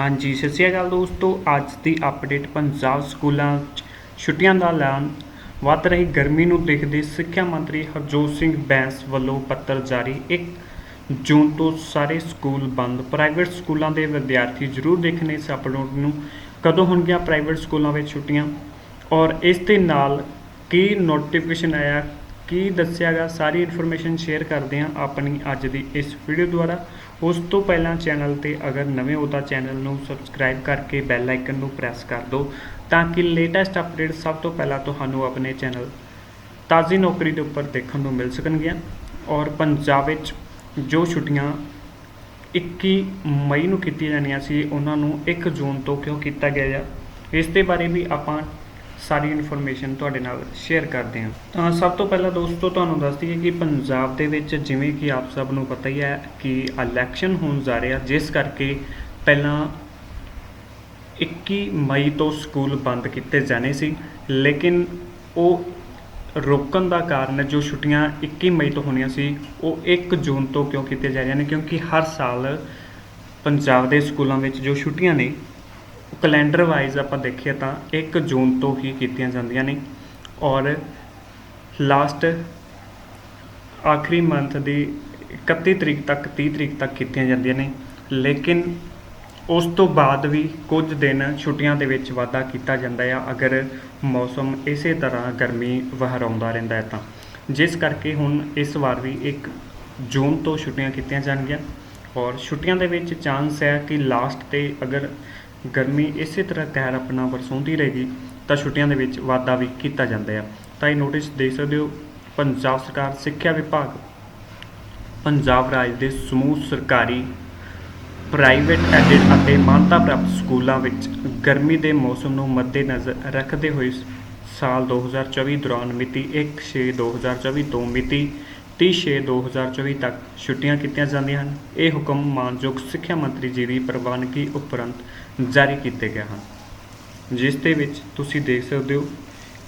ਹਾਂਜੀ, ਸਤਿ ਸ਼੍ਰੀ ਅਕਾਲ ਦੋਸਤੋ। ਅੱਜ ਦੀ ਅਪਡੇਟ ਪੰਜਾਬ ਸਕੂਲਾਂ 'ਚ ਛੁੱਟੀਆਂ ਦਾ ਐਲਾਨ। ਵੱਧ ਰਹੀ ਗਰਮੀ ਨੂੰ ਦੇਖਦੇ ਸਿੱਖਿਆ ਮੰਤਰੀ ਹਰਜੋਤ ਸਿੰਘ ਬੈਂਸ ਵੱਲੋਂ ਪੱਤਰ ਜਾਰੀ। 1 ਜੂਨ ਤੋਂ ਸਾਰੇ ਸਕੂਲ ਬੰਦ। ਪ੍ਰਾਈਵੇਟ ਸਕੂਲਾਂ ਦੇ ਵਿਦਿਆਰਥੀ ਜ਼ਰੂਰ ਦੇਖਣੇ ਇਸ ਅਪਡੇਟ ਨੂੰ। ਕਦੋਂ ਹੋਣਗੀਆਂ ਪ੍ਰਾਈਵੇਟ ਸਕੂਲਾਂ ਵਿੱਚ ਛੁੱਟੀਆਂ? ਔਰ ਇਸ ਦੇ ਨਾਲ ਕੀ ਨੋਟੀਫਿਕੇਸ਼ਨ ਆਇਆ? ਕੀ ਦੱਸਿਆਗਾ ਸਾਰੀ ਇਨਫੋਰਮੇਸ਼ਨ ਸ਼ੇਅਰ ਕਰਦੇ ਹਾਂ ਆਪਣੀ ਅੱਜ ਦੀ ਇਸ ਵੀਡੀਓ ਦੁਆਰਾ। ਉਸ ਤੋਂ ਪਹਿਲਾਂ ਚੈਨਲ ਤੇ ਅਗਰ ਨਵੇਂ ਹੋ ਤਾਂ ਚੈਨਲ ਨੂੰ ਸਬਸਕ੍ਰਾਈਬ ਕਰਕੇ ਬੈਲ ਆਈਕਨ ਨੂੰ ਪ੍ਰੈਸ ਕਰ ਦਿਓ ਤਾਂ ਕਿ ਲੇਟੈਸਟ ਅਪਡੇਟ ਸਭ ਤੋਂ ਪਹਿਲਾਂ ਤੁਹਾਨੂੰ ਆਪਣੇ ਚੈਨਲ ਤਾਜ਼ੀ ਨੌਕਰੀ ਦੇ ਉੱਪਰ ਦੇਖਣ ਨੂੰ ਮਿਲ ਸਕਣਗੀਆਂ। ਔਰ ਪੰਜਾਬ ਵਿੱਚ ਜੋ ਛੁੱਟੀਆਂ 21 ਮਈ ਨੂੰ ਕੀਤੀਆਂ ਜਾਣੀਆਂ ਸੀ, ਉਹਨਾਂ ਨੂੰ 1 ਜੂਨ ਤੋਂ ਕਿਉਂ ਕੀਤਾ ਗਿਆ ਹੈ ਇਸ ਦੇ ਬਾਰੇ ਵੀ ਆਪਾਂ ਸਾਰੀ ਇਨਫੋਰਮੇਸ਼ਨ ਤੁਹਾਡੇ ਨਾਲ ਸ਼ੇਅਰ ਕਰਦੇ ਹਾਂ। ਤਾਂ ਸਭ ਤੋਂ ਪਹਿਲਾਂ ਦੋਸਤੋ, ਤੁਹਾਨੂੰ ਦੱਸ ਦਈਏ ਕਿ ਪੰਜਾਬ ਦੇ ਵਿੱਚ ਜਿਵੇਂ ਕਿ ਆਪ ਸਭ ਨੂੰ ਪਤਾ ਹੀ ਹੈ ਕਿ ਇਲੈਕਸ਼ਨ ਹੋਣ ਜਾ ਰਿਹਾ ਜਿਸ ਕਰਕੇ ਪਹਿਲਾਂ 21 ਮਈ ਤੋਂ ਸਕੂਲ ਬੰਦ ਕੀਤੇ ਜਾਣੇ ਸੀ। ਲੇਕਿਨ ਉਹ ਰੋਕਣ ਦਾ ਕਾਰਨ ਜੋ ਛੁੱਟੀਆਂ 21 ਮਈ ਤੋਂ ਹੋਣੀਆਂ ਸੀ, ਉਹ 1 ਜੂਨ ਤੋਂ ਕਿਉਂ ਕੀਤੀਆਂ ਜਾ ਰਹੀਆਂ ਨੇ? ਕਿਉਂਕਿ ਹਰ ਸਾਲ ਪੰਜਾਬ ਦੇ ਸਕੂਲਾਂ ਵਿੱਚ ਜੋ ਛੁੱਟੀਆਂ ਨੇ ਕੈਲੰਡਰ ਵਾਈਜ਼ ਆਪਾਂ ਦੇਖੀਏ ਤਾਂ 1 ਜੂਨ ਤੋਂ ਹੀ ਕੀਤੀਆਂ ਜਾਂਦੀਆਂ ਨੇ ਔਰ ਲਾਸਟ ਆਖਰੀ ਮੰਥ ਦੀ 31 ਤਰੀਕ ਤੱਕ 30 ਤਰੀਕ ਤੱਕ ਕੀਤੀਆਂ ਜਾਂਦੀਆਂ ਨੇ। ਲੇਕਿਨ ਉਸ ਤੋਂ ਬਾਅਦ ਵੀ ਕੁਝ ਦਿਨ ਛੁੱਟੀਆਂ ਦੇ ਵਿੱਚ ਵਾਧਾ ਕੀਤਾ ਜਾਂਦਾ ਆ। ਅਗਰ ਮੌਸਮ ਇਸੇ ਤਰ੍ਹਾਂ ਗਰਮੀ ਵਹਰਾਉਂਦਾ ਰਹਿੰਦਾ ਹੈ ਤਾਂ। ਜਿਸ ਕਰਕੇ ਹੁਣ ਇਸ ਵਾਰ ਵੀ 1 ਜੂਨ ਤੋਂ ਛੁੱਟੀਆਂ ਕੀਤੀਆਂ ਜਾਣਗੀਆਂ। ਔਰ ਛੁੱਟੀਆਂ ਦੇ ਵਿੱਚ ਚਾਂਸ ਹੈ ਕਿ ਲਾਸਟ ਤੇ ਅਗਰ ਗਰਮੀ ਇਸੇ ਤਰ੍ਹਾਂ ਕਹਿਰ ਆਪਣਾ ਵਰਸੋਂਦੀ ਰਹੇਗੀ, ਤਾਂ ਛੁੱਟੀਆਂ ਦੇ ਵਿੱਚ ਵਾਧਾ ਵੀ ਕੀਤਾ ਜਾਂਦਾ ਹੈ ਤਾਂ ਇਹ ਨੋਟਿਸ ਦੇਖ ਸਕਦੇ ਹੋ, ਪੰਜਾਬ ਸਰਕਾਰ, ਸਿੱਖਿਆ ਵਿਭਾਗ, ਪੰਜਾਬ ਰਾਜ ਦੇ ਸਮੂਹ ਸਰਕਾਰੀ ਪ੍ਰਾਈਵੇਟ ਐਡਿਡ ਅਤੇ ਮਾਨਤਾ ਪ੍ਰਾਪਤ ਸਕੂਲਾਂ ਵਿੱਚ ਗਰਮੀ ਦੇ ਮੌਸਮ ਨੂੰ ਮੱਦੇਨਜ਼ਰ ਰੱਖਦੇ ਹੋਏ ਸਾਲ 2024 ਦੌਰਾਨ ਮਿਤੀ 1/6/2024 ਤੋਂ ਮਿਤੀ 30/6/2024 ਤੱਕ ਛੁੱਟੀਆਂ ਕੀਤੀਆਂ ਜਾਂਦੀਆਂ ਹਨ। ਇਹ ਹੁਕਮ ਮਾਨਯੋਗ ਸਿੱਖਿਆ ਮੰਤਰੀ ਜੀ ਦੀ ਪ੍ਰਵਾਨਗੀ ਉਪਰੰਤ ਜਾਰੀ ਕੀਤੇ ਗਏ ਹਨ। ਜਿਸ ਦੇ ਵਿੱਚ ਤੁਸੀਂ ਦੇਖ ਸਕਦੇ ਹੋ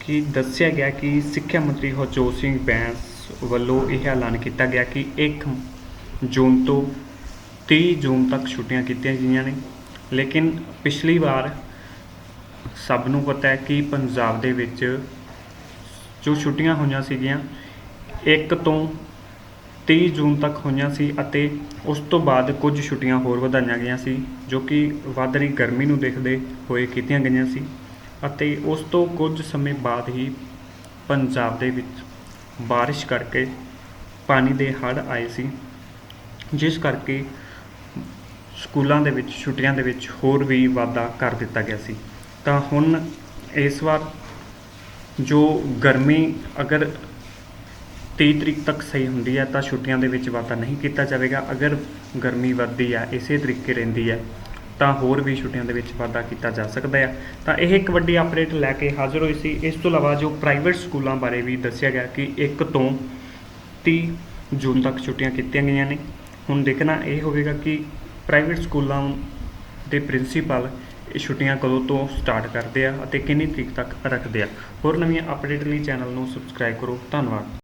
ਕਿ ਦੱਸਿਆ ਗਿਆ ਕਿ ਸਿੱਖਿਆ ਮੰਤਰੀ ਹਰਜੋਤ ਸਿੰਘ ਬੈਂਸ ਵੱਲੋਂ ਇਹ ਐਲਾਨ ਕੀਤਾ ਗਿਆ ਕਿ 1 ਜੂਨ ਤੋਂ 30 ਜੂਨ ਤੱਕ ਛੁੱਟੀਆਂ ਕੀਤੀਆਂ ਗਈਆਂ ਨੇ। ਲੇਕਿਨ ਪਿਛਲੀ ਵਾਰ ਸਭ ਨੂੰ ਪਤਾ ਹੈ ਕਿ ਪੰਜਾਬ ਦੇ ਵਿੱਚ ਜੋ ਛੁੱਟੀਆਂ ਹੋਈਆਂ ਸੀਗੀਆਂ 1 ਤੋਂ 30 ਜੂਨ ਤੱਕ ਹੋਈਆਂ ਸੀ ਅਤੇ ਉਸ ਤੋਂ ਬਾਅਦ ਕੁਝ ਛੁੱਟੀਆਂ ਹੋਰ ਵਧਾਈਆਂ ਗਈਆਂ ਸੀ, ਜੋ ਕਿ ਵੱਧ ਰਹੀ ਗਰਮੀ ਨੂੰ ਦੇਖਦੇ ਹੋਏ ਕੀਤੀਆਂ ਗਈਆਂ ਸੀ ਅਤੇ ਉਸ ਤੋਂ ਕੁਝ ਸਮੇਂ ਬਾਅਦ ਹੀ ਪੰਜਾਬ ਦੇ ਵਿੱਚ ਬਾਰਿਸ਼ ਕਰਕੇ ਪਾਣੀ ਦੇ ਹੜ੍ਹ ਆਏ ਸੀ, ਜਿਸ ਕਰਕੇ ਸਕੂਲਾਂ ਦੇ ਵਿੱਚ, ਛੁੱਟੀਆਂ ਦੇ ਵਿੱਚ ਹੋਰ ਵੀ ਵਾਧਾ ਕਰ ਦਿੱਤਾ ਗਿਆ ਸੀ। ਤਾਂ ਹੁਣ ਇਸ ਵਾਰ ਜੋ ਗਰਮੀ ਅਗਰ 23 ਤਰੀਕ ਤੱਕ ਸਹੀ ਹੁੰਦੀ ਹੈ, ਤਾਂ ਛੁੱਟੀਆਂ ਦੇ ਵਿੱਚ ਵਾਧਾ ਨਹੀਂ ਕੀਤਾ ਜਾਵੇਗਾ। ਅਗਰ ਗਰਮੀ ਵੱਧਦੀ ਹੈ, ਇਸੇ ਤਰੀਕੇ ਰਹਿੰਦੀ ਹੈ, ਤਾਂ ਹੋਰ ਵੀ ਛੁੱਟੀਆਂ ਦੇ ਵਿੱਚ ਵਾਧਾ ਕੀਤਾ ਜਾ ਸਕਦਾ ਹੈ। ਤਾਂ ਇਹ ਇੱਕ ਵੱਡੀ ਅਪਡੇਟ ਲੈ ਕੇ ਹਾਜ਼ਰ ਹੋਈ ਸੀ। ਇਸ ਤੋਂ ਇਲਾਵਾ ਜੋ ਪ੍ਰਾਈਵੇਟ ਸਕੂਲਾਂ ਬਾਰੇ ਵੀ ਦੱਸਿਆ ਗਿਆ ਕਿ 1 ਤੋਂ 30 ਜੂਨ ਤੱਕ ਛੁੱਟੀਆਂ ਕੀਤੀਆਂ ਗਈਆਂ ਨੇ। ਹੁਣ ਦੇਖਣਾ ਇਹ ਹੋਵੇਗਾ ਕਿ ਪ੍ਰਾਈਵੇਟ ਸਕੂਲਾਂ ਦੇ ਪ੍ਰਿੰਸੀਪਲ ਇਹ ਛੁੱਟੀਆਂ ਕਦੋਂ ਤੋਂ ਸਟਾਰਟ ਕਰਦੇ ਆ ਅਤੇ ਕਿੰਨੀ ਤਰੀਕ ਤੱਕ ਰੱਖਦੇ ਆ। ਹੋਰ ਨਵੀਆਂ ਅਪਡੇਟ ਲਈ ਚੈਨਲ ਨੂੰ ਸਬਸਕ੍ਰਾਈਬ ਕਰੋ। ਧੰਨਵਾਦ।